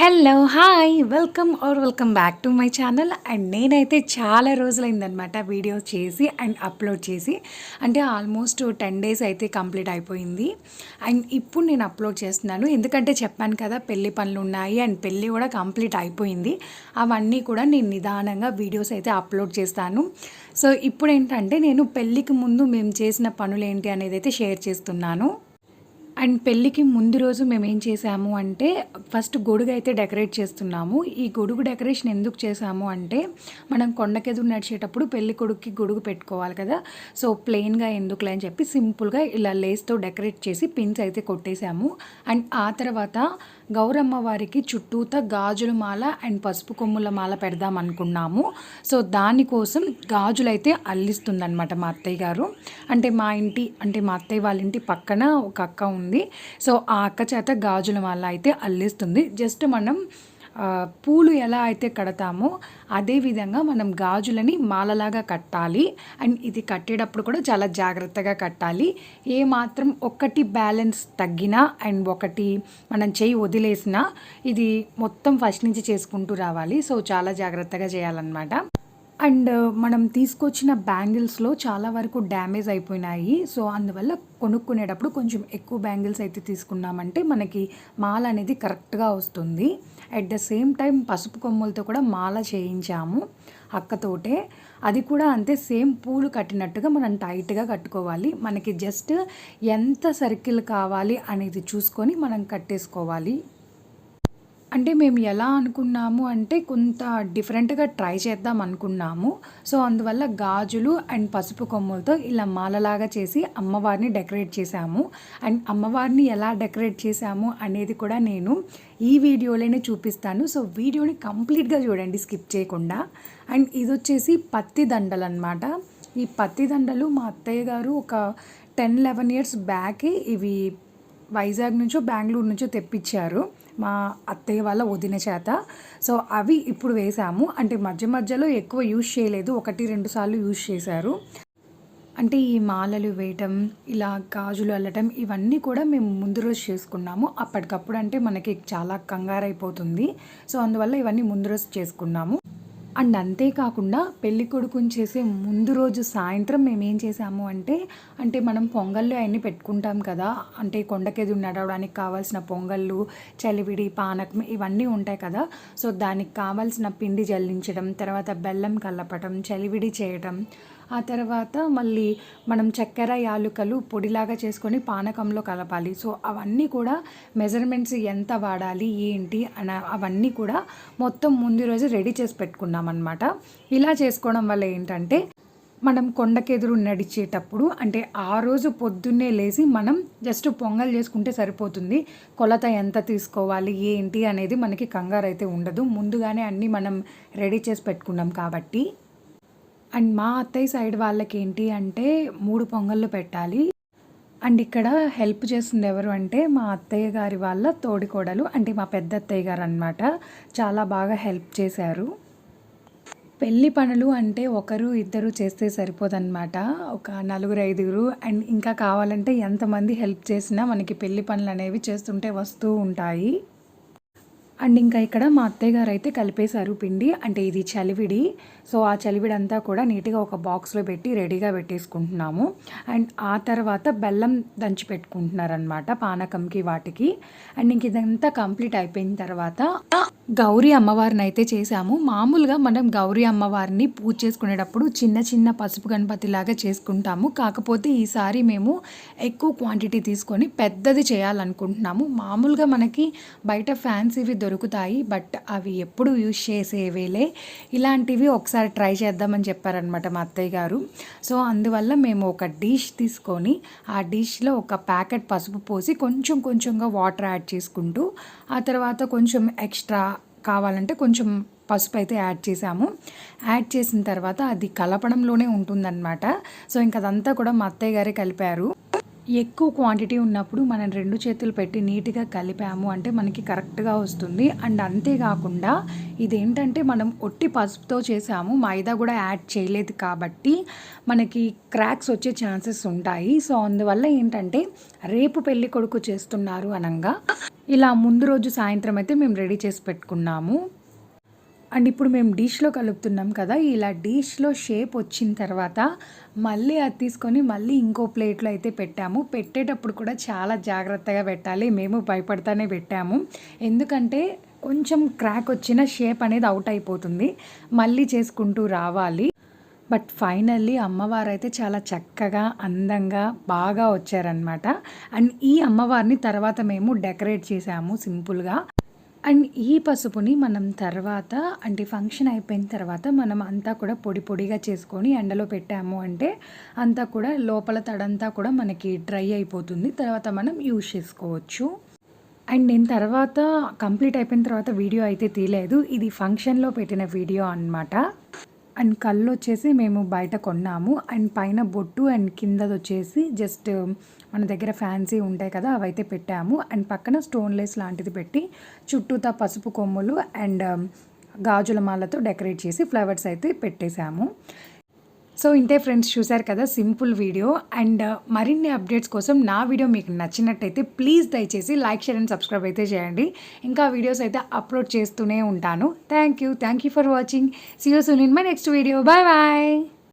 Hello hi welcome are welcome back to my channel and నేనైతే చాలా రోజులైందనమాట video చేసి అండ్ అప్లోడ్ చేసి. అంటే ఆల్మోస్ట్ టెన్ డేస్ అయితే కంప్లీట్ అయిపోయింది. అండ్ ఇప్పుడు నేను అప్లోడ్ చేస్తున్నాను. ఎందుకంటే చెప్పాను కదా పెళ్ళి పనులు ఉన్నాయి అండ్ పెళ్ళి కూడా కంప్లీట్ అయిపోయింది. అవన్నీ కూడా నేను నిదానంగా వీడియోస్ అయితే అప్లోడ్ చేస్తాను. సో ఇప్పుడు ఏంటంటే నేను పెళ్ళికి ముందు మేము చేసిన పనులు ఏంటి అనేది అయితే షేర్ చేస్తున్నాను. అండ్ పెళ్ళికి ముందు రోజు మేము ఏం చేసాము అంటే ఫస్ట్ గొడుగు అయితే డెకరేట్ చేస్తున్నాము. ఈ గొడుగు డెకరేషన్ ఎందుకు చేసాము అంటే మనం కొండకెదురు నడిచేటప్పుడు పెళ్ళి కొడుకుకి గొడుగు పెట్టుకోవాలి కదా. సో ప్లెయిన్గా ఎందుకులే అని చెప్పి సింపుల్గా ఇలా లేస్తో డెకరేట్ చేసి పిన్స్ అయితే కొట్టేశాము. అండ్ ఆ తర్వాత గౌరమ్మ వారికి చుట్టూతా గాజుల మాల అండ్ పసుపు కొమ్ముల మాల పెడదాం అనుకున్నాము. సో దానికోసం గాజులు అయితే అల్లిస్తుందనమాట మా అత్తయ్య గారు. అంటే మా ఇంటి అంటే మా అత్తయ్య వాళ్ళ ఇంటి పక్కన ఒక అక్క ఉంది. సో ఆ అక్క చేత గాజుల మాల అయితే అల్లిస్తుంది. జస్ట్ మనం పూలు ఎలా అయితే కడతామో అదేవిధంగా మనం గాజులని మాలలాగా కట్టాలి. అండ్ ఇది కట్టేటప్పుడు కూడా చాలా జాగ్రత్తగా కట్టాలి. ఏ మాత్రం ఒకటి బ్యాలెన్స్ తగ్గినా అండ్ ఒకటి మనం చేయి వదిలేసినా ఇది మొత్తం ఫస్ట్ నుంచి చేసుకుంటూ రావాలి. సో చాలా జాగ్రత్తగా చేయాలన్నమాట. అండ్ uh, మనం తీసుకొచ్చిన బ్యాంగిల్స్లో చాలా వరకు డ్యామేజ్ అయిపోయినాయి. సో అందువల్ల కొనుక్కునేటప్పుడు కొంచెం ఎక్కువ బ్యాంగిల్స్ అయితే తీసుకున్నామంటే మనకి మాల అనేది కరెక్ట్గా వస్తుంది. అట్ ద సేమ్ టైం పసుపు కొమ్ములతో కూడా మాల చేయించాము అక్కతోటే. అది కూడా అంతే సేమ్ పూలు కట్టినట్టుగా మనం టైట్గా కట్టుకోవాలి. మనకి జస్ట్ ఎంత సర్కిల్ కావాలి అనేది చూసుకొని మనం కట్టేసుకోవాలి. అంటే మేము ఎలా అనుకున్నాము అంటే కొంత డిఫరెంట్గా ట్రై చేద్దాం అనుకున్నాము. సో అందువల్ల గాజులు అండ్ పసుపు కొమ్ములతో ఇలా మాలలాగా చేసి అమ్మవారిని డెకరేట్ చేశాము. అండ్ అమ్మవారిని ఎలా డెకరేట్ చేశాము అనేది కూడా నేను ఈ వీడియోలోనే చూపిస్తాను. సో వీడియోని కంప్లీట్గా చూడండి స్కిప్ చేయకుండా. అండ్ ఇది వచ్చేసి పత్తి దండలు అనమాట ఈ పత్తి దండలు మా అత్తయ్య గారు ఒక టెన్ లెవెన్ ఇయర్స్ బ్యాకే ఇవి వైజాగ్ నుంచో బెంగళూరు నుంచో తెప్పించారు. మా అత్తయ్య వాళ్ళ వదిన చేత. సో అవి ఇప్పుడు వేసాము. అంటే మధ్య మధ్యలో ఎక్కువ యూజ్ చేయలేదు. ఒకటి రెండు సార్లు యూజ్ చేశారు. అంటే ఈ మాలలు వేయటం ఇలా గాజులు అల్లటం ఇవన్నీ కూడా మేము ముందు రోజు చేసుకున్నాము. అప్పటికప్పుడు అంటే మనకి చాలా కంగారైపోతుంది. సో అందువల్ల ఇవన్నీ ముందు రోజు చేసుకున్నాము. అండ్ అంతేకాకుండా పెళ్ళి కొడుకుని చేసే ముందు రోజు సాయంత్రం మేము ఏం చేసాము అంటే అంటే మనం పొంగళ్ళు అవన్నీ పెట్టుకుంటాం కదా. అంటే కొండకెదు నడవడానికి కావాల్సిన పొంగళ్ళు చలివిడి పానకం ఇవన్నీ ఉంటాయి కదా. సో దానికి కావాల్సిన పిండి జల్లించడం తర్వాత బెల్లం కలపటం చలివిడి చేయటం ఆ తర్వాత మళ్ళీ మనం చక్కెర యాలుకలు పొడిలాగా చేసుకొని పానకంలో కలపాలి. సో అవన్నీ కూడా మెజర్మెంట్స్ ఎంత వాడాలి ఏంటి అన అవన్నీ కూడా మొత్తం ముందు రోజు రెడీ చేసి పెట్టుకున్నాం అనమాట ఇలా చేసుకోవడం వల్ల ఏంటంటే మనం కొండకెదురు నడిచేటప్పుడు అంటే ఆ రోజు పొద్దున్నే లేచి మనం జస్ట్ పొంగల్ చేసుకుంటే సరిపోతుంది. కొలత ఎంత తీసుకోవాలి ఏంటి అనేది మనకి కంగారు అయితే ఉండదు. ముందుగానే అన్నీ మనం రెడీ చేసి పెట్టుకున్నాం కాబట్టి అండ్ మా అత్తయ్య సైడ్ వాళ్ళకి ఏంటి అంటే మూడు పొంగళ్ళు పెట్టాలి. అండ్ ఇక్కడ హెల్ప్ చేస్తుంది ఎవరు అంటే మా అత్తయ్య గారి వాళ్ళ తోడికోడలు అంటే మా పెద్ద అత్తయ్య గారు అనమాట చాలా బాగా హెల్ప్ చేశారు. పెళ్ళి పనులు అంటే ఒకరు ఇద్దరు చేస్తే సరిపోదన్నమాట. ఒక నలుగురు ఐదుగురు అండ్ ఇంకా కావాలంటే ఎంతమంది హెల్ప్ చేసినా మనకి పెళ్ళి పనులు అనేవి చేస్తుంటే వస్తూ ఉంటాయి. అండ్ ఇంకా ఇక్కడ మా అత్తయ్య గారు అయితే కలిపేశారు పిండి అంటే ఇది చలివిడి. సో ఆ చలివిడి అంతా కూడా నీట్గా ఒక బాక్స్లో పెట్టి రెడీగా పెట్టేసుకుంటున్నాము. అండ్ ఆ తర్వాత బెల్లం దంచి పెట్టుకుంటున్నారనమాట పానకంకి వాటికి. అండ్ ఇంక ఇదంతా కంప్లీట్ అయిపోయిన తర్వాత గౌరీ అమ్మవారిని అయితే చేసాము మామూలుగా మనం గౌరీ అమ్మవారిని పూజ చేసుకునేటప్పుడు చిన్న చిన్న పసుపు గణపతిలాగా చేసుకుంటాము. కాకపోతే ఈసారి మేము ఎక్కువ క్వాంటిటీ తీసుకొని పెద్దది చేయాలనుకుంటున్నాము. మామూలుగా మనకి బయట ఫ్యాన్సీవి దొరుకుతాయి బట్ అవి ఎప్పుడు యూజ్ చేసేవేలే ఇలాంటివి ఒకసారి ట్రై చేద్దామని చెప్పారనమాట మా అత్తయ్య గారు. సో అందువల్ల మేము ఒక డిష్ తీసుకొని ఆ డిష్లో ఒక ప్యాకెట్ పసుపు పోసి కొంచెం కొంచెంగా వాటర్ యాడ్ చేసుకుంటూ ఆ తర్వాత కొంచెం ఎక్స్ట్రా కావాలంటే కొంచెం పసుపు అయితే యాడ్ చేసాము యాడ్ చేసిన తర్వాత అది కలపడంలోనే ఉంటుందన్నమాట. సో ఇంక అదంతా కూడా మా అత్తయ్య గారే కలిపారు. ఎక్కువ క్వాంటిటీ ఉన్నప్పుడు మనం రెండు చేతులు పెట్టి నీట్గా కలిపాము అంటే మనకి కరెక్ట్గా వస్తుంది. అండ్ అంతేకాకుండా ఇదేంటంటే మనం ఒట్టి పసుపుతో చేసాము మైదా కూడా యాడ్ చేయలేదు కాబట్టి మనకి క్రాక్స్ వచ్చే ఛాన్సెస్ ఉంటాయి. సో అందువల్ల ఏంటంటే రేపు పెళ్ళి కొడుకు చేస్తున్నారు అనగా. ఇలా ముందు రోజు సాయంత్రం అయితే మేము రెడీ చేసి పెట్టుకున్నాము. అండ్ ఇప్పుడు మేము డిష్లో కలుపుతున్నాం కదా ఇలా డిష్లో షేప్ వచ్చిన తర్వాత మళ్ళీ అది తీసుకొని మళ్ళీ ఇంకో ప్లేట్లో అయితే పెట్టాము. పెట్టేటప్పుడు కూడా చాలా జాగ్రత్తగా పెట్టాలి. మేము భయపడతానే పెట్టాము. ఎందుకంటే కొంచెం క్రాక్ వచ్చిన షేప్ అనేది అవుట్ అయిపోతుంది. మళ్ళీ చేసుకుంటూ రావాలి. బట్ ఫైనల్లీ అమ్మవారు అయితే చాలా చక్కగా అందంగా బాగా వచ్చారనమాట అండ్ ఈ అమ్మవారిని తర్వాత మేము డెకరేట్ చేసాము సింపుల్గా. అండ్ ఈ పసుపుని మనం తర్వాత అంటే ఫంక్షన్ అయిపోయిన తర్వాత మనం అంతా కూడా పొడి పొడిగా చేసుకొని ఎండలో పెట్టాము అంటే అంతా కూడా లోపల తడంతా కూడా మనకి డ్రై అయిపోతుంది. తర్వాత మనం యూజ్ చేసుకోవచ్చు. అండ్ నేను తర్వాత కంప్లీట్ అయిపోయిన తర్వాత వీడియో అయితే తీయలేదు. ఇది ఫంక్షన్లో పెట్టిన వీడియో అన్నమాట. అండ్ కళ్ళు వచ్చేసి మేము బయట కొన్నాము. అండ్ పైన బొట్టు అండ్ కిందది వచ్చేసి జస్ట్ మన దగ్గర ఫ్యాన్సీ ఉంటాయి కదా అవైతే పెట్టాము. అండ్ పక్కన స్టోన్లెస్ లాంటిది పెట్టి చుట్టూతా పసుపు కొమ్ములు అండ్ గాజుల మాలతో డెకరేట్ చేసి ఫ్లవర్స్ అయితే పెట్టేశాము. సో ఇంతే ఫ్రెండ్స్ చూశారు కదా సింపుల్ వీడియో. అండ్ uh, మరిన్ని అప్డేట్స్ కోసం నా వీడియో మీకు నచ్చినట్టయితే ప్లీజ్ దయచేసి లైక్ షేర్ అండ్ సబ్స్క్రైబ్ అయితే చేయండి. ఇంకా వీడియోస్ అయితే అప్లోడ్ చేస్తూనే ఉంటాను. Thank you. Thank you for watching. See you soon in my next video bye bye